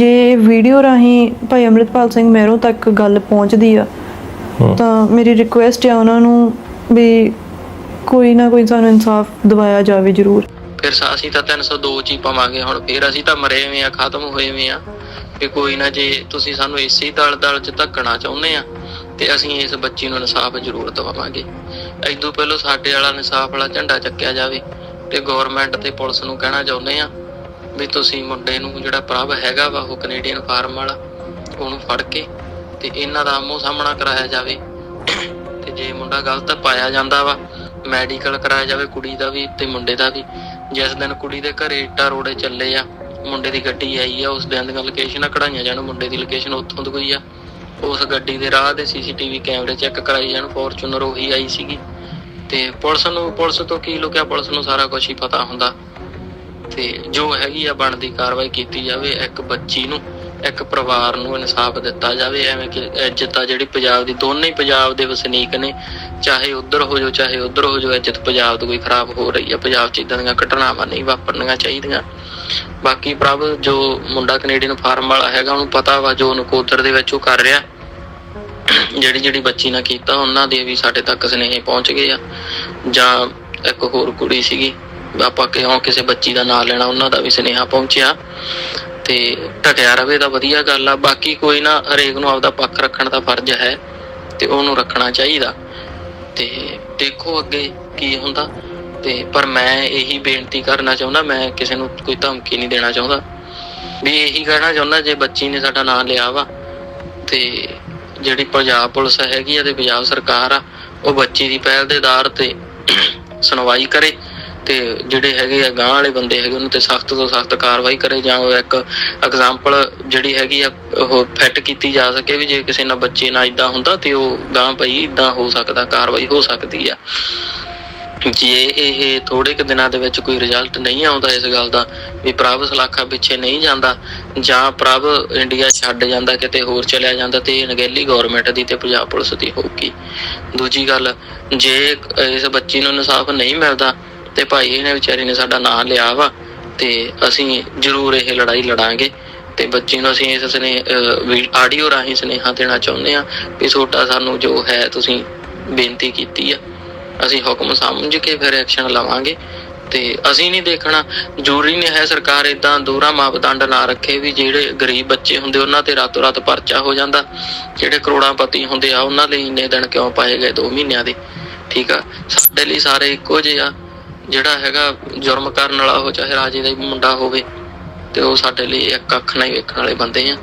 ਜੇ ਵੀਡੀਓ ਰਾਹੀਂ ਭਾਈ ਅੰਮ੍ਰਿਤਪਾਲ ਸਿੰਘ ਮਹਿਰੋਂ ਤੱਕ ਗੱਲ ਪਹੁੰਚਦੀ ਆ। ਤਾਂ ਮੇਰੀ ਰਿਕੁਐਸਟ ਹੈ ਉਹਨਾਂ ਨੂੰ ਵੀ ਕੋਈ ਨਾ ਕੋਈ ਸਾਨੂੰ ਇਨਸਾਫ ਦਿਵਾਇਆ ਜਾਵੇ ਜ਼ਰੂਰ। ਫਿਰ ਅਸੀਂ ਤਾਂ 302 ਚ ਹੀ ਪਾਵਾਂਗੇ ਹੁਣ ਫਿਰ ਅਸੀਂ ਤਾਂ ਮਰੇ ਹੋਏ ਆ ਖਤਮ ਹੋਏ ਹੋਏ ਆ। ਵੀ ਕੋਈ ਨਾ ਜੇ ਤੁਸੀਂ ਸਾਨੂੰ ਇਸੇ ਦਲ ਦਲ ਚ ਧੱਕਣਾ ਚਾਹੁੰਦੇ ਆ ਤੇ ਅਸੀਂ ਇਸ ਬੱਚੀ ਨੂੰ ਇਨਸਾਫ ਜ਼ਰੂਰ ਦਵਾਵਾਂਗੇ। ਐਦੋਂ ਪਹਿਲਾਂ ਸਾਡੇ ਵਾਲਾ ਇਨਸਾਫ ਵਾਲਾ ਝੰਡਾ ਚੱਕਿਆ ਜਾਵੇ ਤੇ ਗਵਰਨਮੈਂਟ ਤੇ ਪੁਲਿਸ ਨੂੰ ਕਹਿਣਾ ਚਾਹੁੰਦੇ ਆ ਵੀ ਤੁਸੀਂ ਮੁੰਡੇ ਨੂੰ ਜਿਹੜਾ ਪ੍ਰਭ ਹੈਗਾ ਵਾ, ਉਹ ਕੈਨੇਡੀਅਨ ਫਾਰਮ ਵਾਲਾ, ਉਹਨੂੰ ਫੜ ਕੇ ਤੇ ਇਹਨਾਂ ਦਾ ਆਮੋ ਸਾਹਮਣਾ ਕਰਾਇਆ ਜਾਵੇ। ਤੇ ਜੇ ਮੁੰਡਾ ਗਲਤ ਪਾਇਆ ਜਾਂਦਾ ਵਾ ਮੈਡੀਕਲ ਕਰਾਇਆ ਜਾਵੇ, ਕੁੜੀ ਦਾ ਵੀ ਤੇ ਮੁੰਡੇ ਦਾ ਵੀ, ਜਿਸ ਦਿਨ ਕੁੜੀ ਦੇ ਘਰੇ ਇੱਟਾਂ ਰੋੜੇ ਚੱਲੇ ਆ, ਮੁੰਡੇ ਦੀ ਗੱਡੀ ਆਈ ਆ, ਉਸ ਦਿਨ ਦੀਆਂ ਲੋਕੇਸ਼ਨਾਂ ਕਢਾਈਆਂ ਜਾਣ, ਮੁੰਡੇ ਦੀ ਲੋਕੇਸ਼ਨ ਉੱਥੋਂ ਦੀ ਕੋਈ ਆ। ਉਸ ਗੱਡੀ ਦੇ ਰਾਹ ਦੇ ਸੀਸੀਟੀਵੀ ਕੈਮਰੇ ਚੈੱਕ ਕਰਾਈ ਜਾਣ ਫੋਰਚੂਨਰ ਉਹੀ ਆਈ ਸੀਗੀ। ਤੇ ਪੁਲਿਸ ਨੂੰ, ਪੁਲਿਸ ਤੋਂ ਕੀ ਲੁਕਿਆ, ਪੁਲਿਸ ਨੂੰ ਸਾਰਾ ਕੁਝ ਹੀ ਪਤਾ ਹੁੰਦਾ। ਤੇ ਜੋ ਹੈਗੀ ਆ ਬਣਦੀ ਕਾਰਵਾਈ ਕੀਤੀ ਜਾਵੇ, ਇੱਕ ਬੱਚੀ ਨੂੰ, ਇੱਕ ਪਰਿਵਾਰ ਨੂੰ ਇਨਸਾਫ ਦਿੱਤਾ ਜਾਵੇ, ਐਵੇਂ ਕਿ ਇੱਜ਼ਤ ਆ ਜਿਹੜੀ ਪੰਜਾਬ ਦੀ, ਦੋਨੇ ਹੀ ਪੰਜਾਬ ਦੇ ਵਸਨੀਕ ਨੇ, ਚਾਹੇ ਉਧਰ ਹੋ ਜਾਓ, ਚਾਹੇ ਉਧਰ ਹੋ ਜਾਓ, ਇੱਜ਼ਤ ਪੰਜਾਬ ਦੀ ਕੋਈ ਖਰਾਬ ਹੋ ਰਹੀ ਆ, ਪੰਜਾਬ 'ਚ ਇਦਾਂ ਦੀਆਂ ਘਟਨਾਵਾਂ ਨਹੀਂ ਵਾਪਰਨੀਆਂ ਚਾਹੀਦੀਆਂ। ਬਾਕੀ ਪ੍ਰਭ, ਜੋ ਮੁੰਡਾ ਕੈਨੇਡੀਅਨ ਫਾਰਮ ਵਾਲਾ ਹੈਗਾ, ਉਹਨੂੰ ਪਤਾ ਵਾ ਜੋ ਨਕੋਦਰ ਦੇ ਵਿੱਚ ਉਹ ਕਰ ਰਿਹਾ। ਜਿਹੜੀ ਜਿਹੜੀ ਬੱਚੀ ਨਾਲ ਕੀਤਾ, ਉਹਨਾਂ ਦੇ ਵੀ ਸਾਡੇ ਤੱਕ ਸੁਨੇਹੇ ਪਹੁੰਚ ਗਏ ਆ। ਜਾਂ ਇੱਕ ਹੋਰ ਕੁੜੀ ਸੀਗੀ ਆਪਾਂ ਕਿਉਂ ਕਿਸੇ ਬੱਚੀ ਦਾ ਨਾਂ ਲੈਣਾ, ਉਹਨਾਂ ਦਾ ਵੀ ਸੁਨੇਹਾ ਪਹੁੰਚਿਆ। ਤੇ ਢਕਿਆ ਰਵੇ ਤਾਂ ਵਧੀਆ ਗੱਲ ਆ, ਬਾਕੀ ਕੋਈ ਨਾ, ਹਰੇਕ ਨੂੰ ਆਪਦਾ ਪੱਖ ਰੱਖਣ ਦਾ ਫਰਜ਼ ਹੈ ਤੇ ਉਹਨੂੰ ਰੱਖਣਾ ਚਾਹੀਦਾ। ਤੇ ਦੇਖੋ ਅੱਗੇ ਕੀ ਹੁੰਦਾ। ਤੇ ਪਰ ਮੈਂ ਇਹੀ ਬੇਨਤੀ ਕਰਨਾ ਚਾਹੁੰਦਾ, ਮੈਂ ਕਿਸੇ ਨੂੰ ਕੋਈ ਧਮਕੀ ਨਹੀਂ ਦੇਣਾ ਚਾਹੁੰਦਾ। ਵੀ ਇਹੀ ਕਹਿਣਾ ਚਾਹੁੰਦਾ, ਜੇ ਬੱਚੀ ਨੇ ਸਾਡਾ ਨਾਂ ਲਿਆ ਵਾ, ਤੇ ਜਿਹੜੀ ਪੰਜਾਬ ਪੁਲਿਸ ਹੈਗੀ ਆ ਤੇ ਪੰਜਾਬ ਸਰਕਾਰ ਆ, ਉਹ ਬੱਚੀ ਦੀ ਪਹਿਲ ਦੇ ਆਧਾਰ ਤੇ ਸੁਣਵਾਈ ਕਰੇ। ਤੇ ਜਿਹੜੇ ਹੈਗੇ ਆ ਗਾਂ ਵਾਲੇ ਬੰਦੇ ਹੈਗੇ, ਉਹਨਾਂ ਤੇ ਸਖਤ ਤੋਂ ਸਖਤ ਕਾਰਵਾਈ ਕਰੇ ਜਾਂ ਉਹ ਇੱਕ ਐਗਜ਼ਾਮਪਲ ਜਿਹੜੀ ਹੈਗੀ ਆ, ਉਹ ਫਿੱਟ ਕੀਤੀ ਜਾ ਸਕੇ ਵੀ ਜੇ ਕਿਸੇ ਨਾਲ ਬੱਚੇ ਨਾਲ ਇਦਾਂ ਹੁੰਦਾ ਤੇ ਉਹ ਗਾਂ ਪਈ ਇਦਾਂ ਹੋ ਸਕਦਾ, ਕਾਰਵਾਈ ਹੋ ਸਕਦੀ ਆ। ਜੇ ਇਹ ਥੋੜੇ ਕੁ ਦਿਨਾਂ ਦੇ ਵਿੱਚ ਕੋਈ ਰਿਜ਼ਲਟ ਨਹੀਂ ਆਉਂਦਾ ਇਸ ਗੱਲ ਦਾ, ਵੀ ਪ੍ਰਭ ਸਲਾਖਾ ਪਿੱਛੇ ਨਹੀਂ ਜਾਂਦਾ, ਜਾਂ ਪ੍ਰਭ ਇੰਡੀਆ ਛੱਡ ਜਾਂਦਾ, ਕਿਤੇ ਹੋਰ ਚਲਿਆ ਜਾਂਦਾ ਤੇ ਇਹ ਨਗੇਲੀ ਗਵਰਨਮੈਂਟ ਦੀ ਤੇ ਪੰਜਾਬ ਪੁਲਿਸ ਦੀ ਹੋਊਗੀ। ਦੂਜੀ ਗੱਲ, ਜੇ ਇਸ ਬੱਚੀ ਨੂੰ ਇਨਸਾਫ ਨਹੀਂ ਮਿਲਦਾ ਤੇ ਭਾਈ ਇਹਨੇ ਵਿਚਾਰੇ ਨੇ ਸਾਡਾ ਨਾਂ ਲਿਆ ਵਾ ਤੇ ਅਸੀਂ ਜ਼ਰੂਰ ਇਹ ਲੜਾਈ ਲੜਾਂਗੇ ਤੇ ਬੱਚੇ ਨੂੰ ਅਸੀਂ ਇਸ ਸਨੇ ਆਡੀਓ ਰਾਹੀਂ ਸੁਨੇਹਾ ਦੇਣਾ ਚਾਹੁੰਦੇ ਆ ਵੀ ਤੁਹਾਡਾ ਸਾਨੂੰ ਜੋ ਹੈ ਤੁਸੀਂ ਬੇਨਤੀ ਕੀਤੀ ਆ। ਅਸੀਂ ਹੁਕਮ ਸਮਝ ਕੇ ਫਿਰ ਐਕਸ਼ਨ ਲਵਾਂਗੇ ਤੇ ਅਸੀਂ ਨਹੀਂ ਦੇਖਣਾ, ਜ਼ਰੂਰੀ ਨਹੀਂ ਹੈ ਸਰਕਾਰ ਇਦਾਂ ਦੂਰਾ ਮਾਪਦੰਡ ਨਾ ਰੱਖੇ ਵੀ ਜਿਹੜੇ ਗਰੀਬ ਬੱਚੇ ਹੁੰਦੇ ਉਹਨਾਂ ਤੇ ਰਾਤੋਂ ਰਾਤ ਪਰਚਾ ਹੋ ਜਾਂਦਾ। ਜਿਹੜੇ ਕਰੋੜਾਂਪਤੀ ਹੁੰਦੇ ਆ, ਉਹਨਾਂ ਲਈ ਇੰਨੇ ਦਿਨ ਕਿਉਂ ਪਾਏ ਗਏ 2 ਮਹੀਨਿਆਂ ਦੇ? ਠੀਕ ਆ? ਸਾਡੇ ਲਈ ਸਾਰੇ ਇੱਕੋ ਜਿਹੇ ਆ। ਜਿਹੜਾ ਹੈਗਾ ਜੁਰਮ ਕਰਨ ਵਾਲਾ ਉਹ ਚਾਹੇ ਰਾਜੇ ਦਾ ਹੀ ਮੁੰਡਾ ਹੋਵੇ ਤੇ ਉਹ ਸਾਡੇ ਲਈ ਇੱਕ ਅੱਖ ਨਾਲ ਹੀ ਵੇਖਣ ਵਾਲੇ ਬੰਦੇ ਆ।